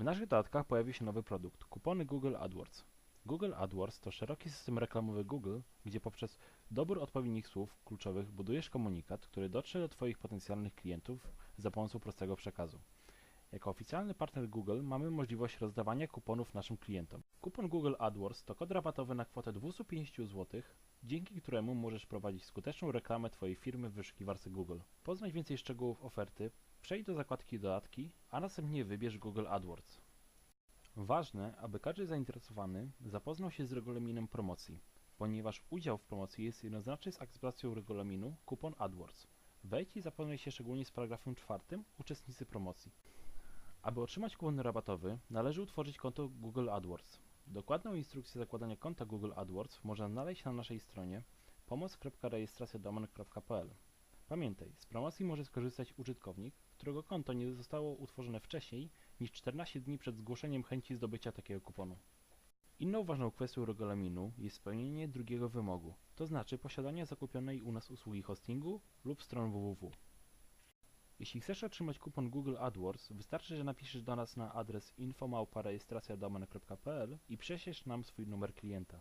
W naszych dodatkach pojawił się nowy produkt kupony Google AdWords. Google AdWords to szeroki system reklamowy Google, gdzie poprzez dobór odpowiednich słów kluczowych budujesz komunikat, który dotrze do Twoich potencjalnych klientów za pomocą prostego przekazu. Jako oficjalny partner Google mamy możliwość rozdawania kuponów naszym klientom. Kupon Google AdWords to kod rabatowy na kwotę 250 zł, dzięki któremu możesz prowadzić skuteczną reklamę Twojej firmy w wyszukiwarce Google. Poznaj więcej szczegółów oferty, przejdź do zakładki Dodatki, a następnie wybierz Google AdWords. Ważne, aby każdy zainteresowany zapoznał się z regulaminem promocji, ponieważ udział w promocji jest jednoznaczny z akceptacją regulaminu kupon AdWords. Wejdź i zapoznaj się szczególnie z paragrafem czwartym uczestnicy promocji. Aby otrzymać kupon rabatowy, należy utworzyć konto Google AdWords. Dokładną instrukcję zakładania konta Google AdWords można znaleźć na naszej stronie pomoc.rejestracjadomen.pl. Pamiętaj, z promocji może skorzystać użytkownik, którego konto nie zostało utworzone wcześniej niż 14 dni przed zgłoszeniem chęci zdobycia takiego kuponu. Inną ważną kwestią regulaminu jest spełnienie drugiego wymogu, to znaczy posiadanie zakupionej u nas usługi hostingu lub stron www. Jeśli chcesz otrzymać kupon Google AdWords, wystarczy, że napiszesz do nas na adres infomałparejestracjadomen.pl i prześlesz nam swój numer klienta.